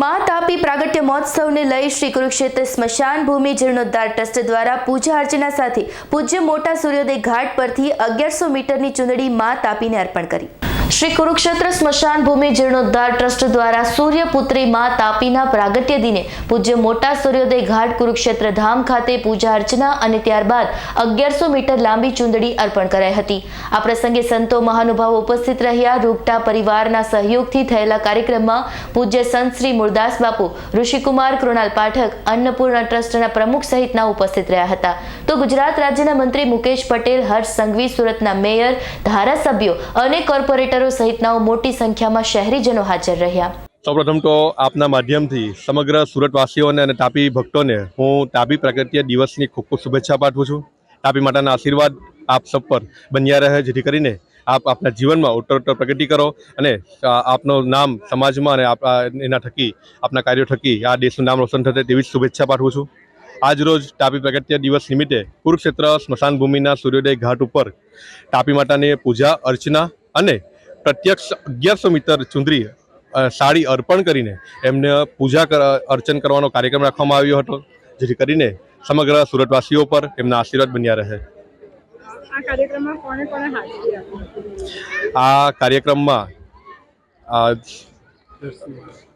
મા તાપી પ્રાગટ્ય મહોત્સવને લઈ શ્રી કુરુક્ષેત્ર સ્મશાન ભૂમિ જીર્ણોદ્ધાર ટ્રસ્ટ દ્વારા પૂજા અર્ચના સાથે પૂજ્ય મોટા સૂર્યોદય ઘાટ પરથી અગિયારસો મીટરની ચૂંદડી મા તાપીને અર્પણ કરી. શ્રી કુરુક્ષેત્ર સ્મશાન ભૂમિ જીર્ણોદ્ધાર ટ્રસ્ટ દ્વારા સૂર્યપુત્રી માં તાપીના પ્રાગટ્ય દિને પૂજ્ય મોટા સૂર્યોદય ઘાટ કુરુક્ષેત્ર ધામ ખાતે પૂજા અર્ચના અને ત્યારબાદ અગિયારસો મીટર લાંબી ચૂંદડી અર્પણ કરાઈ હતી. આ પ્રસંગે સંતો મહાનુભાવો ઉપસ્થિત રહ્યા. રૂપટા પરિવારના સહયોગથી થયેલા કાર્યક્રમમાં પૂજ્ય સંત શ્રી મુરદાસ બાપુ, ઋષિકુમાર કૃણાલ પાઠક, અન્નપૂર્ણા ટ્રસ્ટના પ્રમુખ સહિતના ઉપસ્થિત રહ્યા હતા. તો ગુજરાત રાજ્યના મંત્રી મુકેશ પટેલ, હર્ષ સંઘવી, સુરતના મેયર, ધારાસભ્યો અને કોર્પોરેટરો સહિતનાઓ મોટી સંખ્યામાં શહેરીજનો હાજર રહ્યા. સૌપ્રથમ તો આપના માધ્યમથી સમગ્ર સુરતવાસીઓને અને તાપી ભક્તોને હું તાપી પ્રાગટ્ય દિવસની ખૂબ ખૂબ શુભેચ્છા પાઠવું છું. તાપી માતાના આશીર્વાદ આપ સબ પર બન્યા રહે, જેથી કરીને આપ આપના જીવનમાં ઉત્તરોત્તર પ્રગતિ કરો અને આપનું નામ સમાજમાં અને એના થકી, આપના કાર્યો થકી આ દેશનું નામ રોશન થશે તેવી જ શુભેચ્છા પાઠવું છું. આજ રોજ તાપી પ્રગત્ય દિવસ નિમિત્તે કુરુક્ષેત્ર સ્મશાન ભૂમિના સૂર્યોદય ઘાટ ઉપર તાપી માતાની પૂજા અર્ચના અને પ્રત્યક્ષ અગિયારસો મીટર ચુંદરી અ, સાડી અર્પણ કરીને એમને પૂજા અર્ચન કરવાનો કાર્યક્રમ રાખવામાં આવ્યો હતો જેથી કરીને સમગ્ર સુરતવાસીઓ પર એમના આશીર્વાદ બન્યા રહે. આ કાર્યક્રમમાં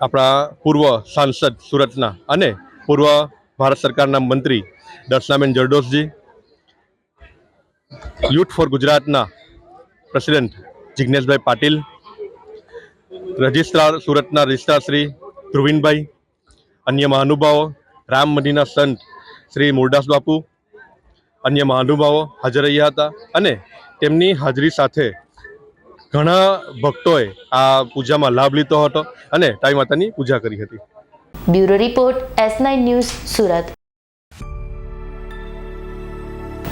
આપણા પૂર્વ સાંસદ સુરતના અને પૂર્વ ભારત સરકારના મંત્રી દર્શનાબેન જરડોસજી યુથ ફોર ગુજરાતના પ્રેસિડેન્ટ જિજ્ઞેશભાઈ પાટીલ, રજિસ્ટ્રાર સુરતના રજિસ્ટ્રાર શ્રી ધ્રુવીનભાઈ, અન્ય મહાનુભાવો, રામ મંદિરના સંત શ્રી મુરદાસ બાપુ, અન્ય મહાનુભાવો હાજર રહ્યા હતા અને તેમની હાજરી સાથે ઘણા ભક્તોએ આ પૂજામાં લાભ લીધો હતો અને તાઈ માતાની પૂજા કરી હતી. Bureau report S nine news Surat.